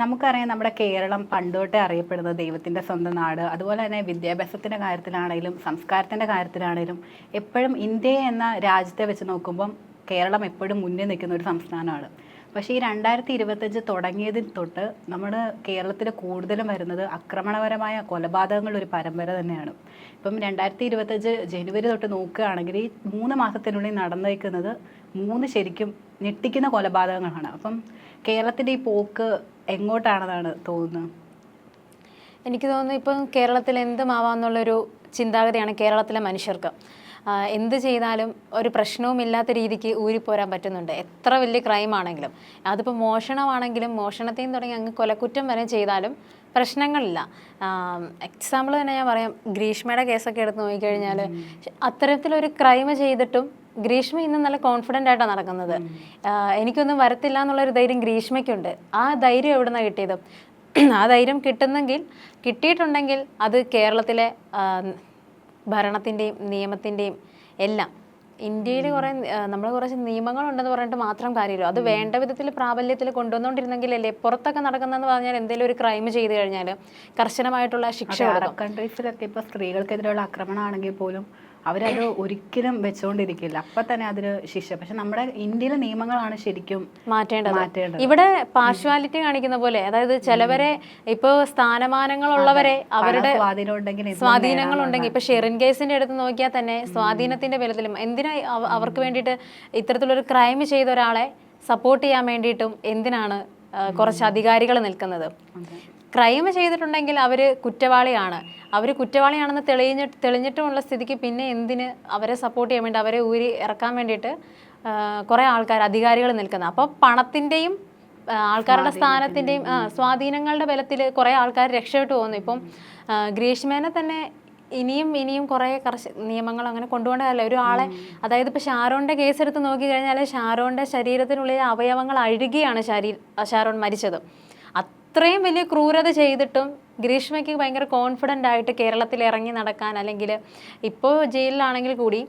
നമുക്കറിയാം നമ്മുടെ കേരളം പണ്ടോട്ടേ അറിയപ്പെടുന്നത് ദൈവത്തിന്റെ സ്വന്തം നാട്. അതുപോലെ തന്നെ വിദ്യാഭ്യാസത്തിന്റെ കാര്യത്തിലാണെങ്കിലും സംസ്കാരത്തിന്റെ കാര്യത്തിലാണെങ്കിലും എപ്പോഴും ഇന്ത്യ എന്ന രാജ്യത്തെ വെച്ച് നോക്കുമ്പം കേരളം എപ്പോഴും മുന്നിൽ നിൽക്കുന്ന ഒരു സംസ്ഥാനമാണ്. പക്ഷേ ഈ രണ്ടായിരത്തി ഇരുപത്തഞ്ച് തുടങ്ങിയതിൽ തൊട്ട് നമ്മൾ കേരളത്തിൽ കൂടുതലും വരുന്നത് ആക്രമണപരമായ കൊലപാതകങ്ങളുടെ ഒരു പരമ്പര തന്നെയാണ്. ഇപ്പം രണ്ടായിരത്തി ഇരുപത്തഞ്ച് ജനുവരി തൊട്ട് നോക്കുകയാണെങ്കിൽ ഈ മൂന്ന് മാസത്തിനുള്ളിൽ നടന്നേക്കുന്നത് മൂന്ന് ശരിക്കും ഞെട്ടിക്കുന്ന കൊലപാതകങ്ങളാണ്. അപ്പം കേരളത്തിന്റെ ഈ പോക്ക് എങ്ങോട്ടാണെന്നാണ് തോന്നുന്നത്? എനിക്ക് തോന്നുന്നു ഇപ്പം കേരളത്തിൽ എന്തുമാവാന്നുള്ളൊരു ചിന്താഗതിയാണ് കേരളത്തിലെ മനുഷ്യർക്ക്. എന്ത് ചെയ്താലും ഒരു പ്രശ്നവും ഇല്ലാത്ത രീതിക്ക് ഊരിപ്പോരാൻ പറ്റുന്നുണ്ട്. എത്ര വലിയ ക്രൈം ആണെങ്കിലും അതിപ്പോൾ മോഷണമാണെങ്കിലും മോഷണത്തെയും തുടങ്ങി അങ്ങ് കൊലക്കുറ്റം വരെ ചെയ്താലും പ്രശ്നങ്ങളില്ല. എക്സാമ്പിൾ തന്നെ ഞാൻ പറയാം. ഗ്രീഷ്മയുടെ കേസൊക്കെ എടുത്ത് നോക്കിക്കഴിഞ്ഞാൽ അത്തരത്തിലൊരു ക്രൈം ചെയ്തിട്ടും ഗ്രീഷ്മ ഇന്ന് നല്ല കോൺഫിഡന്റ് ആയിട്ടാണ് നടക്കുന്നത്. എനിക്കൊന്നും വരത്തില്ല എന്നുള്ളൊരു ധൈര്യം ഗ്രീഷ്മയ്ക്കുണ്ട്. ആ ധൈര്യം എവിടെ നിന്നാണ് കിട്ടിയത്? ആ ധൈര്യം കിട്ടുന്നെങ്കിൽ കിട്ടിയിട്ടുണ്ടെങ്കിൽ അത് കേരളത്തിലെ ഭരണത്തിന്റെയും നിയമത്തിന്റെയും എല്ലാം. ഇന്ത്യയിൽ കുറേ നമ്മൾ കുറച്ച് നിയമങ്ങളുണ്ടെന്ന് പറഞ്ഞിട്ട് മാത്രം കാര്യമില്ല. അത് വേണ്ട വിധത്തിൽ പ്രാബല്യത്തിൽ കൊണ്ടുവന്നുകൊണ്ടിരുന്നെങ്കിലല്ലേ പുറത്തൊക്കെ നടക്കുന്നതെന്ന് പറഞ്ഞാൽ എന്തെങ്കിലും ഒരു ക്രൈം ചെയ്തു കഴിഞ്ഞാൽ കർശനമായിട്ടുള്ള ശിക്ഷ കൺട്രീസിലൊക്കെ ഇപ്പോൾ സ്ത്രീകൾക്കെതിരെയുള്ള ആക്രമണമാണെങ്കിൽ പോലും അവരത് ഒരിക്കലും വെച്ചുകൊണ്ടിരിക്കില്ല അപ്പൊ തന്നെ അതിന് ശിക്ഷ. പക്ഷെ നമ്മുടെ ഇന്ത്യയിലെ നിയമങ്ങളാണ് ശരിക്കും മാറ്റേണ്ടത്. മാറ്റേണ്ടത്. ഇവിടെ പാർഷ്വാലിറ്റി കാണിക്കുന്ന പോലെ അതായത് ചിലവരെ ഇപ്പൊ സ്ഥാനമാനങ്ങളുള്ളവരെ അവരുടെ സ്വാധീനങ്ങൾ ഉണ്ടെങ്കിൽ ഇപ്പൊ ഷെറിൻ കേസിന്റെ അടുത്ത് നോക്കിയാൽ തന്നെ സ്വാധീനത്തിന്റെ ബലത്തിലും എന്തിനാ അവർക്ക് വേണ്ടിയിട്ട് ഇത്തരത്തിലൊരു ക്രൈം ചെയ്ത ഒരാളെ സപ്പോർട്ട് ചെയ്യാൻ വേണ്ടിയിട്ടും എന്തിനാണ് കുറച്ച് അധികാരികൾ നിൽക്കുന്നത്? ക്രൈം ചെയ്തിട്ടുണ്ടെങ്കിൽ അവർ കുറ്റവാളിയാണ്. അവർ കുറ്റവാളിയാണെന്ന് തെളിഞ്ഞ തെളിഞ്ഞിട്ടുമുള്ള സ്ഥിതിക്ക് പിന്നെ എന്തിന് അവരെ സപ്പോർട്ട് ചെയ്യാൻ വേണ്ടി അവരെ ഊരി ഇറക്കാൻ വേണ്ടിയിട്ട് കുറേ ആൾക്കാർ അധികാരികൾ നിൽക്കുന്നത്. അപ്പോൾ പണത്തിന്റെയും ആൾക്കാരുടെ സ്ഥാനത്തിന്റെയും സ്വാധീനങ്ങളുടെ ബലത്തിൽ കുറേ ആൾക്കാർ രക്ഷപ്പെട്ടു പോകുന്നു. ഇപ്പം ഗ്രീഷ്മേനെ തന്നെ ഇനിയും ഇനിയും കുറേ കർശ നിയമങ്ങൾ അങ്ങനെ കൊണ്ടുപോകേണ്ടതല്ല. ഒരാളെ അതായത് ഇപ്പോൾ ഷാരോണിന്റെ കേസ് എടുത്ത് നോക്കി കഴിഞ്ഞാൽ ഷാരോണിന്റെ ശരീരത്തിനുള്ളിലെ അവയവങ്ങൾ അഴുകിയാണ് ശരീ ഷാരോൺ മരിച്ചത്. അത്രയും വലിയ ക്രൂരത ചെയ്തിട്ടും ഗ്രീഷ്മയ്ക്ക് ഭയങ്കര കോൺഫിഡന്റ് ആയിട്ട് കേരളത്തിൽ ഇറങ്ങി നടക്കാൻ അല്ലെങ്കിൽ ഇപ്പോൾ ജയിലിലാണെങ്കിൽ കൂടി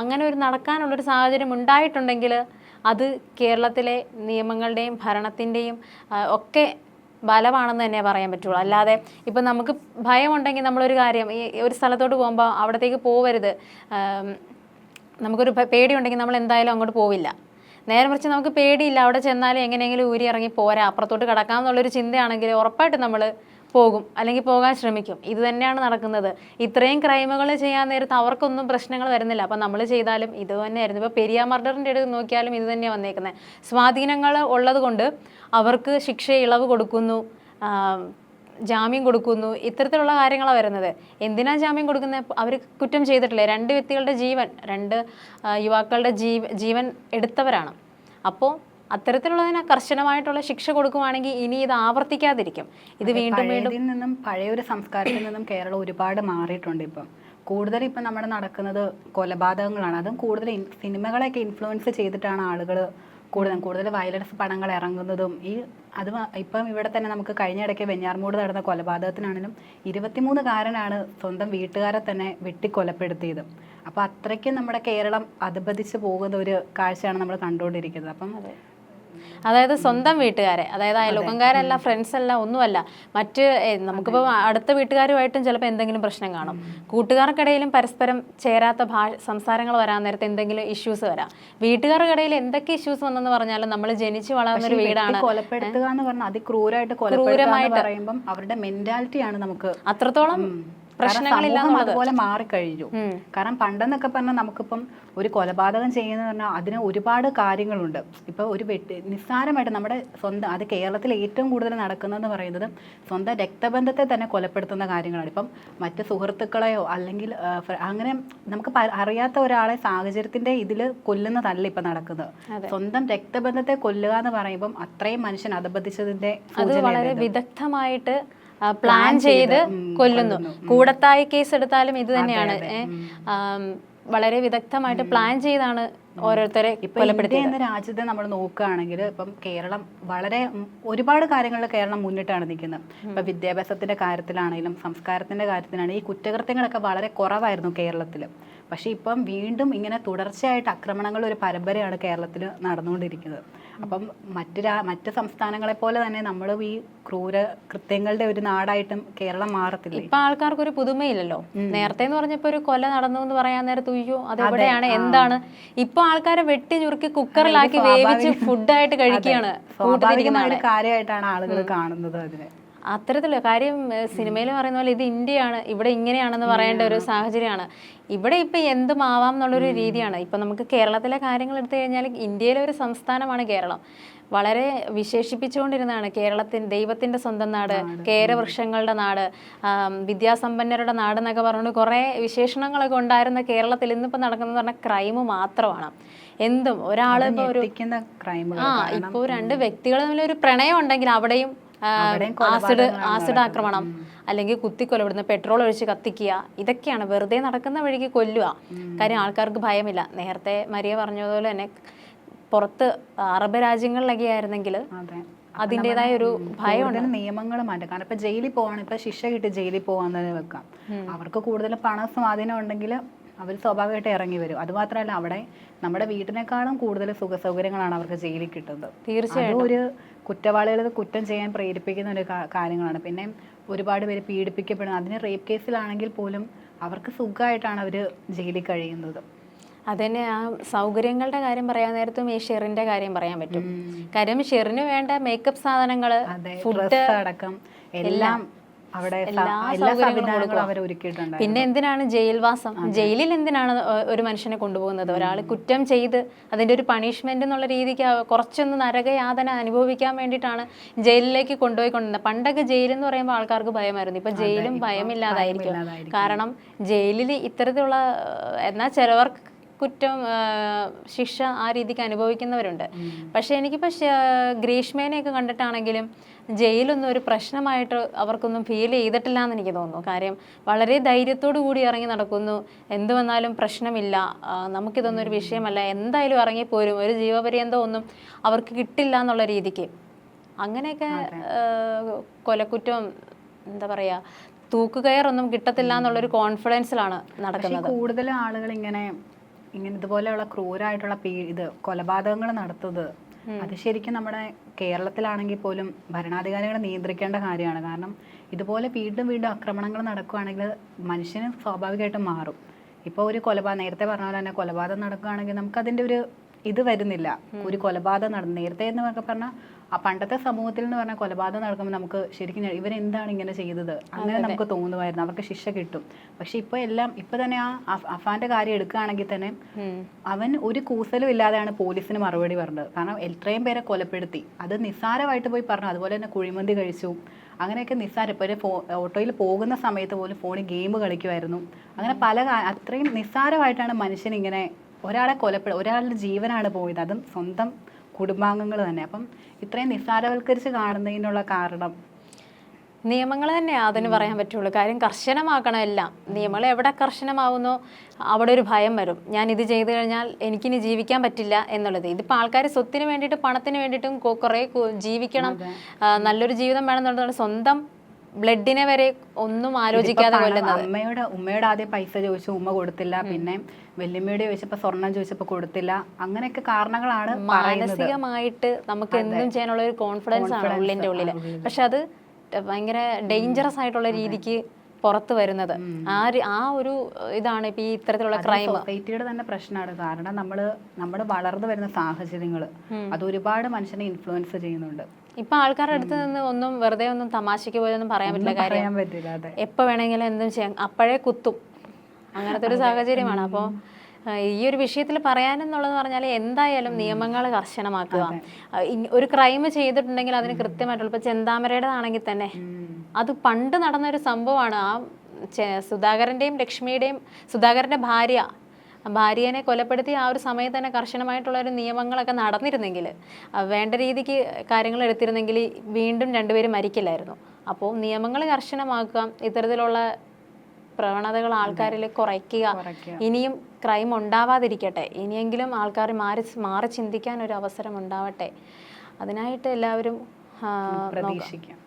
അങ്ങനെ ഒരു നടക്കാനുള്ളൊരു സാഹചര്യം ഉണ്ടായിട്ടുണ്ടെങ്കിൽ അത് കേരളത്തിലെ നിയമങ്ങളുടെയും ഭരണത്തിന്റെയും ഒക്കെ ബലമാണെന്ന് തന്നെ പറയാൻ പറ്റുള്ളൂ. അല്ലാതെ ഇപ്പം നമുക്ക് ഭയമുണ്ടെങ്കിൽ നമ്മളൊരു കാര്യം ഈ ഒരു സ്ഥലത്തോട്ട് പോകുമ്പോൾ അവിടത്തേക്ക് പോവരുത്. നമുക്കൊരു പേടിയുണ്ടെങ്കിൽ നമ്മൾ എന്തായാലും അങ്ങോട്ട് പോവില്ല. നേരെ മറിച്ച് നമുക്ക് പേടിയില്ല. അവിടെ ചെന്നാലും എങ്ങനെയെങ്കിലും ഊരി ഇറങ്ങി പോരാ. അപ്പുറത്തോട്ട് കിടക്കാം എന്നുള്ളൊരു ചിന്തയാണെങ്കിൽ ഉറപ്പായിട്ട് നമ്മൾ പോകും. അല്ലെങ്കിൽ പോകാൻ ശ്രമിക്കും. ഇത് തന്നെയാണ് നടക്കുന്നത്. ഇത്രയും ക്രൈമുകൾ ചെയ്യാൻ നേരത്ത് അവർക്കൊന്നും പ്രശ്നങ്ങൾ വരുന്നില്ല. അപ്പം നമ്മൾ ചെയ്താലും ഇത് തന്നെയായിരുന്നു. ഇപ്പോൾ പെരിയ മർഡറിന്റെ അടുത്ത് നോക്കിയാലും ഇത് തന്നെയാണ് വന്നേക്കുന്നത് സ്വാധീനങ്ങൾ ഉള്ളത് കൊണ്ട് അവർക്ക് ശിക്ഷ ഇളവ് കൊടുക്കുന്നു. ജാമ്യം കൊടുക്കുന്നു ഇത്തരത്തിലുള്ള കാര്യങ്ങളാണ് വരുന്നത്. എന്തിനാ ജാമ്യം കൊടുക്കുന്നത് അവർ കുറ്റം ചെയ്തിട്ടില്ലേ? രണ്ട് വ്യക്തികളുടെ ജീവൻ രണ്ട് യുവാക്കളുടെ ജീവ ജീവൻ എടുത്തവരാണ്. അപ്പോൾ അത്തരത്തിലുള്ളതിന് കർശനമായിട്ടുള്ള ശിക്ഷ കൊടുക്കുവാണെങ്കിൽ ഇനി ഇത് ആവർത്തിക്കാതിരിക്കും. ഇത് വീണ്ടും വീണ്ടും നിന്നും പഴയൊരു സംസ്കാരത്തിൽ നിന്നും കേരളം ഒരുപാട് മാറിയിട്ടുണ്ട് ഇപ്പം. കൂടുതൽ ഇപ്പം നമ്മുടെ നടക്കുന്നത് കൊലപാതകങ്ങളാണ്. അതും കൂടുതൽ സിനിമകളെയൊക്കെ ഇൻഫ്ലുവൻസ് ചെയ്തിട്ടാണ് ആളുകൾ കൂടുതൽ കൂടുതൽ വയലൻസ് പടങ്ങൾ ഇറങ്ങുന്നതും ഈ അത് ഇപ്പം ഇവിടെ തന്നെ നമുക്ക് കഴിഞ്ഞ ഇടയ്ക്ക് വെഞ്ഞാർമൂട് നടന്ന കൊലപാതകത്തിനാണെങ്കിലും ഇരുപത്തിമൂന്നുകാരനാണ് സ്വന്തം വീട്ടുകാരെ തന്നെ വെട്ടിക്കൊലപ്പെടുത്തിയത്. അപ്പോൾ അത്രയ്ക്കും നമ്മുടെ കേരളം അധപതിച്ച് പോകുന്ന ഒരു കാഴ്ചയാണ് നമ്മൾ കണ്ടുകൊണ്ടിരിക്കുന്നത്. അപ്പം അതായത് സ്വന്തം വീട്ടുകാരെ അതായത് അയൽവക്കംകാരല്ല ഫ്രണ്ട്സ് അല്ല ഒന്നുമല്ല. മറ്റ് നമുക്കിപ്പോൾ അടുത്ത വീട്ടുകാരുമായിട്ടും ചിലപ്പോൾ എന്തെങ്കിലും പ്രശ്നം കാണും. കൂട്ടുകാർക്കിടയിലും പരസ്പരം ചേരാത്ത ഭാഷ സംസാരങ്ങൾ വരാൻ നേരത്തെ എന്തെങ്കിലും ഇഷ്യൂസ് വരാം. വീട്ടുകാർക്കിടയിൽ എന്തൊക്കെ ഇഷ്യൂസ് വന്നെന്ന് പറഞ്ഞാലും നമ്മൾ ജനിച്ചു വളർന്ന ഒരു വീടാണ്. കൊലപ്പെടുത്തുക എന്ന് പറഞ്ഞാൽ അതിക്രൂരമായിട്ട് കൊലപ്പെടുത്തുക പറയുമ്പോൾ പറയുമ്പം അവരുടെ മെന്റാലിറ്റിയാണ് നമുക്ക് അത്രത്തോളം പ്രശ്നങ്ങളില്ല അതുപോലെ മാറിക്കഴിഞ്ഞു. കാരണം പണ്ടെന്നൊക്കെ പറഞ്ഞാൽ നമുക്കിപ്പം ഒരു കൊലപാതകം ചെയ്യുന്ന പറഞ്ഞാൽ അതിന് ഒരുപാട് കാര്യങ്ങളുണ്ട്. ഇപ്പൊ ഒരു വെട്ടി നിസ്സാരമായിട്ട് നമ്മുടെ സ്വന്തം അത് കേരളത്തിൽ ഏറ്റവും കൂടുതൽ നടക്കുന്നതെന്ന് പറയുന്നത് സ്വന്തം രക്തബന്ധത്തെ തന്നെ കൊലപ്പെടുത്തുന്ന കാര്യങ്ങളാണ്. ഇപ്പം മറ്റ് സുഹൃത്തുക്കളെയോ അല്ലെങ്കിൽ അങ്ങനെ നമുക്ക് അറിയാത്ത ഒരാളെ സാഹചര്യത്തിന്റെ ഇതിൽ കൊല്ലുന്നതല്ല ഇപ്പൊ നടക്കുന്നത്. സ്വന്തം രക്തബന്ധത്തെ കൊല്ലുക എന്ന് പറയുമ്പം അത്രയും മനുഷ്യൻ അധപതിച്ചതിന്റെ അത് വളരെ വിദഗ്ധമായിട്ട് പ്ലാൻ ചെയ്ത് കൊല്ലുന്നു. കൂടത്തായി കേസ് എടുത്താലും ഇത് തന്നെയാണ്. വളരെ വിദഗ്ധമായിട്ട് പ്ലാൻ ചെയ്താണ് ഓരോരുത്തരെ ഇന്ത്യ എന്ന രാജ്യത്തെ നമ്മൾ നോക്കുകയാണെങ്കിൽ ഇപ്പം കേരളം വളരെ ഒരുപാട് കാര്യങ്ങളിൽ കേരളം മുന്നിട്ടാണ് നിൽക്കുന്നത്. ഇപ്പൊ വിദ്യാഭ്യാസത്തിന്റെ കാര്യത്തിലാണെങ്കിലും സംസ്കാരത്തിന്റെ കാര്യത്തിലാണെങ്കിലും ഈ കുറ്റകൃത്യങ്ങളൊക്കെ വളരെ കുറവായിരുന്നു കേരളത്തിൽ പക്ഷേ ഇപ്പം വീണ്ടും ഇങ്ങനെ തുടർച്ചയായിട്ട് ആക്രമണങ്ങൾ ഒരു പരമ്പരയാണ് കേരളത്തിൽ നടന്നുകൊണ്ടിരിക്കുന്നത്. അപ്പം മറ്റു രാ മറ്റ് സംസ്ഥാനങ്ങളെ പോലെ തന്നെ നമ്മളും ഈ ക്രൂര കൃത്യങ്ങളുടെ ഒരു നാടായിട്ടും കേരളം മാറത്തില്ല? ഇപ്പൊ ആൾക്കാർക്ക് ഒരു പുതുമയില്ലല്ലോ. നേരത്തെ എന്ന് പറഞ്ഞപ്പോ ഒരു കൊല നടന്നു എന്ന് പറയാൻ നേരത്ത് ഉയ്യോ അതെവിടെയാണ് എന്താണ്? ഇപ്പൊ ആൾക്കാരെ വെട്ടി ഞുറുക്കി കുക്കറിലാക്കി വേവിച്ച് ഫുഡായിട്ട് കഴിക്കുകയാണ് കാര്യമായിട്ടാണ് ആളുകൾ കാണുന്നത് അതിനെ. അത്തരത്തിലുള്ള കാര്യം സിനിമയിൽ പറയുന്ന പോലെ ഇത് ഇന്ത്യയാണ് ഇവിടെ ഇങ്ങനെയാണെന്ന് പറയേണ്ട ഒരു സാഹചര്യമാണ്. ഇവിടെ ഇപ്പൊ എന്തും ആവാം എന്നുള്ളൊരു രീതിയാണ്. ഇപ്പൊ നമുക്ക് കേരളത്തിലെ കാര്യങ്ങൾ എടുത്തു കഴിഞ്ഞാൽ ഇന്ത്യയിലെ ഒരു സംസ്ഥാനമാണ് കേരളം. വളരെ വിശേഷിപ്പിച്ചുകൊണ്ടിരുന്നതാണ് കേരളത്തിൻ ദൈവത്തിന്റെ സ്വന്തം നാട് കേരവൃക്ഷങ്ങളുടെ നാട് വിദ്യാസമ്പന്നരുടെ നാട് എന്നൊക്കെ പറഞ്ഞുകൊണ്ട് കുറേ വിശേഷണങ്ങളൊക്കെ ഉണ്ടായിരുന്ന കേരളത്തിൽ ഇന്നിപ്പോൾ നടക്കുന്നത് പറഞ്ഞാൽ ക്രൈം മാത്രമാണ്. എന്തും ഒരാൾ ഇപ്പോൾ ഒരു ആ ഇപ്പോൾ രണ്ട് വ്യക്തികൾ തമ്മിൽ ഒരു പ്രണയം ഉണ്ടെങ്കിൽ അവിടെയും ആസിഡ് ആസിഡ് ആക്രമണം അല്ലെങ്കിൽ കുത്തിക്കൊലപ്പെടുന്ന പെട്രോൾ ഒഴിച്ച് കത്തിക്കുക ഇതൊക്കെയാണ് വെറുതെ നടക്കുന്ന വഴിക്ക് കൊല്ലുക. കാര്യം ആൾക്കാർക്ക് ഭയമില്ല. നേരത്തെ മരിയ പറഞ്ഞതുപോലെ തന്നെ പുറത്ത് അറബ് രാജ്യങ്ങളിലൊക്കെ ആയിരുന്നെങ്കിൽ അതെ. അതിന്റെതായ ഒരു ഭയം കൂടുതൽ നിയമങ്ങൾ മാറ്റും. കാരണം ഇപ്പൊ ജയിലിൽ പോവാണ്. ഇപ്പൊ ശിക്ഷ കിട്ടി ജയിലിൽ പോവാൻ തന്നെ വെക്കാം അവർക്ക് കൂടുതൽ പണ സ്വാധീനം ഉണ്ടെങ്കിൽ അവർ സ്വാഭാവികമായിട്ട് ഇറങ്ങി വരും. അതുമാത്രമല്ല അവിടെ നമ്മുടെ വീട്ടിനേക്കാളും കൂടുതൽ സുഖ സൗകര്യങ്ങളാണ് അവർക്ക് ജയിലിൽ കിട്ടുന്നത്. തീർച്ചയായും ഒരു കുറ്റവാളികൾ കുറ്റം ചെയ്യാൻ പ്രേരിപ്പിക്കുന്ന ഒരു കാര്യങ്ങളാണ്. പിന്നെ ഒരുപാട് പേര് പീഡിപ്പിക്കപ്പെടുന്നത് അതിന് റേപ്പ് കേസിലാണെങ്കിൽ പോലും അവർക്ക് സുഖമായിട്ടാണ് അവർ ജയിലിൽ കഴിയുന്നത്. അതന്നെ ആ സൗകര്യങ്ങളുടെ കാര്യം പറയാൻ നേരത്തും ഈ ഷെറിന്റെ കാര്യം പറയാൻ പറ്റും. കാര്യം ഷെറിന് വേണ്ട മേക്കപ്പ് സാധനങ്ങൾ ഫുഡ് അടക്കം എല്ലാം. അവിടെ എല്ലാ സംവിധാനങ്ങളും അവർ ഒരുക്കിയിട്ടുണ്ട് പിന്നെ എന്തിനാണ് ജയിൽവാസം? ജയിലിൽ എന്തിനാണ് ഒരു മനുഷ്യനെ കൊണ്ടുപോകുന്നത്? ഒരാൾ കുറ്റം ചെയ്ത് അതിന്റെ ഒരു പണിഷ്മെന്റ് എന്നുള്ള രീതിക്ക് കുറച്ചൊന്ന് നരകയാതന അനുഭവിക്കാൻ വേണ്ടിയിട്ടാണ് ജയിലിലേക്ക് കൊണ്ടുപോയി കൊണ്ടുവന്നത്. പണ്ടൊക്കെ ജയിൽ എന്ന് പറയുമ്പോൾ ആൾക്കാർക്ക് ഭയമായിരുന്നു. ഇപ്പൊ ജയിലും ഭയമില്ലാതായിരിക്കും. കാരണം ജയിലിൽ ഇത്തരത്തിലുള്ള എന്നാ എന്നാൽ ചിലവർക്ക് കുറ്റം ശിക്ഷ ആ രീതിക്ക് അനുഭവിക്കുന്നവരുണ്ട്. പക്ഷെ എനിക്കിപ്പോൾ ഗ്രീഷ്മേനെയൊക്കെ കണ്ടിട്ടാണെങ്കിലും ജയിലൊന്നും ഒരു പ്രശ്നമായിട്ട് അവർക്കൊന്നും ഫീൽ ചെയ്തിട്ടില്ല എന്ന് എനിക്ക് തോന്നുന്നു. കാര്യം വളരെ ധൈര്യത്തോടു കൂടി ഇറങ്ങി നടക്കുന്നു. എന്ത് വന്നാലും പ്രശ്നമില്ല. നമുക്കിതൊന്നും ഒരു വിഷയമല്ല. എന്തായാലും ഇറങ്ങിപ്പോരും. ഒരു ജീവപര്യന്തം ഒന്നും അവർക്ക് കിട്ടില്ല എന്നുള്ള രീതിക്ക്. അങ്ങനെയൊക്കെ കൊലക്കുറ്റം എന്താ പറയാ തൂക്കുകയറൊന്നും കിട്ടത്തില്ല എന്നുള്ളൊരു കോൺഫിഡൻസിലാണ് നടക്കുന്നത്. കൂടുതലും കൂടുതൽ ആളുകൾ ഇങ്ങനെ ഇങ്ങനെ ഇതുപോലെയുള്ള ക്രൂരായിട്ടുള്ള പീ ഇത് കൊലപാതകങ്ങൾ നടത്തുന്നത്. അത് ശരിക്കും നമ്മുടെ കേരളത്തിലാണെങ്കിൽ പോലും ഭരണാധികാരികളെ നിയന്ത്രിക്കേണ്ട കാര്യമാണ്. കാരണം ഇതുപോലെ വീണ്ടും വീണ്ടും ആക്രമണങ്ങൾ നടക്കുകയാണെങ്കിൽ മനുഷ്യന് സ്വാഭാവികമായിട്ടും മാറും. ഇപ്പോൾ ഒരു കൊലപാതകം നേരത്തെ പറഞ്ഞ പോലെ തന്നെ കൊലപാതകം നടക്കുകയാണെങ്കിൽ നമുക്ക് അതിന്റെ ഒരു ഇത് വരുന്നില്ല. ഒരു കൊലപാതകം നടന്നു നേരത്തെ എന്ന് പറഞ്ഞാൽ ആ പണ്ടത്തെ സമൂഹത്തിൽ എന്ന് പറഞ്ഞാൽ കൊലപാതകം നടക്കുമ്പോൾ നമുക്ക് ശരിക്കും ഇവരെന്താണ് ഇങ്ങനെ ചെയ്തത്? അങ്ങനെ നമുക്ക് തോന്നുമായിരുന്നു. അവർക്ക് ശിക്ഷ കിട്ടും. പക്ഷെ ഇപ്പൊ എല്ലാം ഇപ്പൊ തന്നെ ആ അഫ്- അഫാന്റെ കാര്യം എടുക്കുകയാണെങ്കിൽ തന്നെ അവൻ ഒരു കൂസലും ഇല്ലാതെയാണ് പോലീസിന് മറുപടി പറഞ്ഞത്. കാരണം എത്രയും പേരെ കൊലപ്പെടുത്തി. അത് നിസ്സാരമായിട്ട് പോയി പറഞ്ഞു. അതുപോലെ തന്നെ കുഴിമന്തി കഴിച്ചു. അങ്ങനെയൊക്കെ നിസ്സാരം ഇപ്പോൾ ഒരു ഫോ ഓട്ടോയിൽ പോകുന്ന സമയത്ത് പോലും ഫോണിൽ ഗെയിം കളിക്കുമായിരുന്നു. അങ്ങനെ പല അത്രയും നിസ്സാരമായിട്ടാണ് മനുഷ്യൻ ഇങ്ങനെ ഒരാളെ കൊലപ്പെടുക ഒരാളുടെ ജീവനാണ് പോയത്. അതും സ്വന്തം കുടുംബാംഗങ്ങൾ തന്നെ. അപ്പം ഇത്രയും നിസ്സാരവൽക്കരിച്ച് കാണുന്നതിനുള്ള കാരണം? നിയമങ്ങൾ തന്നെ അതിന് പറയാൻ പറ്റുള്ളൂ. കാര്യം കർശനമാക്കണം എല്ലാം. നിയമങ്ങൾ എവിടെ കർശനമാവുന്നോ അവിടെ ഒരു ഭയം വരും. ഞാൻ ഇത് ചെയ്തു കഴിഞ്ഞാൽ എനിക്കിനി ജീവിക്കാൻ പറ്റില്ല എന്നുള്ളത്. ഇതിപ്പോൾ ആൾക്കാർ സ്വത്തിന് വേണ്ടിയിട്ട് പണത്തിന് വേണ്ടിയിട്ടും കുറേ ജീവിക്കണം. നല്ലൊരു ജീവിതം വേണം എന്നുള്ളത് സ്വന്തം ബ്ലഡിനെ വരെ ഒന്നും ആലോചിക്കാതെ കൊല്ലുന്നത്. അമ്മയുടെ ഉമ്മയുടെ ആദ്യം പൈസ ചോദിച്ചു ഉമ്മ കൊടുത്തില്ല. പിന്നെ വല്യമ്മയുടെ ചോദിച്ചപ്പോ സ്വർണം ചോദിച്ചപ്പോ കൊടുത്തില്ല. അങ്ങനെയൊക്കെ കാരണങ്ങളാണ് മാനസികമായിട്ട് നമുക്ക് എന്തും ചെയ്യാനുള്ള ഒരു കോൺഫിഡൻസ് ആണ് ഉള്ളിന്റെ ഉള്ളിൽ പക്ഷെ അത് ഭയങ്കര ഡേഞ്ചറസ് ആയിട്ടുള്ള രീതിക്ക് പുറത്തു വരുന്നത്. ആ ഒരു- ആ ഒരു ഇതാണ് ഇപ്പൊ ഈ ഇത്തരത്തിലുള്ള ക്രൈം സൊസൈറ്റിയുടെ തന്നെ പ്രശ്നമാണ്. കാരണം നമ്മൾ നമ്മുടെ വളർന്നു വരുന്ന സാഹചര്യങ്ങൾ അത് ഒരുപാട് മനുഷ്യനെ ഇൻഫ്ലുവൻസ് ചെയ്യുന്നുണ്ട്. ഇപ്പൊ ആൾക്കാരുടെ അടുത്ത് നിന്ന് ഒന്നും വെറുതെ ഒന്നും തമാശക്ക് പോലൊന്നും പറയാൻ പറ്റില്ല. കാര്യം എപ്പോ വേണമെങ്കിലും എന്തും ചെയ്യാം. അപ്പോഴേ കുത്തും. അങ്ങനത്തെ ഒരു സാഹചര്യമാണ്. അപ്പോൾ ഈ ഒരു വിഷയത്തിൽ പറയാനെന്നുള്ളത് പറഞ്ഞാൽ എന്തായാലും നിയമങ്ങൾ കർശനമാക്കുക. ഒരു ക്രൈം ചെയ്തിട്ടുണ്ടെങ്കിൽ അതിന് കൃത്യമായിട്ടുള്ള ഇപ്പൊ ചെന്താമരയുടേതാണെങ്കിൽ തന്നെ അത് പണ്ട് നടന്ന ഒരു സംഭവമാണ്. ആ സുധാകരന്റെയും ലക്ഷ്മിയുടെയും സുധാകരന്റെ ഭാര്യ ഭാര്യനെ കൊലപ്പെടുത്തി ആ ഒരു സമയത്ത് തന്നെ കർശനമായിട്ടുള്ള ഒരു നിയമങ്ങളൊക്കെ നടന്നിരുന്നെങ്കിൽ വേണ്ട രീതിക്ക് കാര്യങ്ങൾ എടുത്തിരുന്നെങ്കിൽ വീണ്ടും രണ്ടുപേരും മരിക്കില്ലായിരുന്നു. അപ്പോൾ നിയമങ്ങൾ കർശനമാക്കുക ഇത്തരത്തിലുള്ള പ്രവണതകൾ ആൾക്കാരിൽ കുറയ്ക്കുക. ഇനിയും ക്രൈം ഉണ്ടാവാതിരിക്കട്ടെ ഇനിയെങ്കിലും ആൾക്കാർ മാറി മാറി ചിന്തിക്കാൻ ഒരു അവസരം ഉണ്ടാവട്ടെ. അതിനായിട്ട് എല്ലാവരും പ്രതീക്ഷിക്കാം.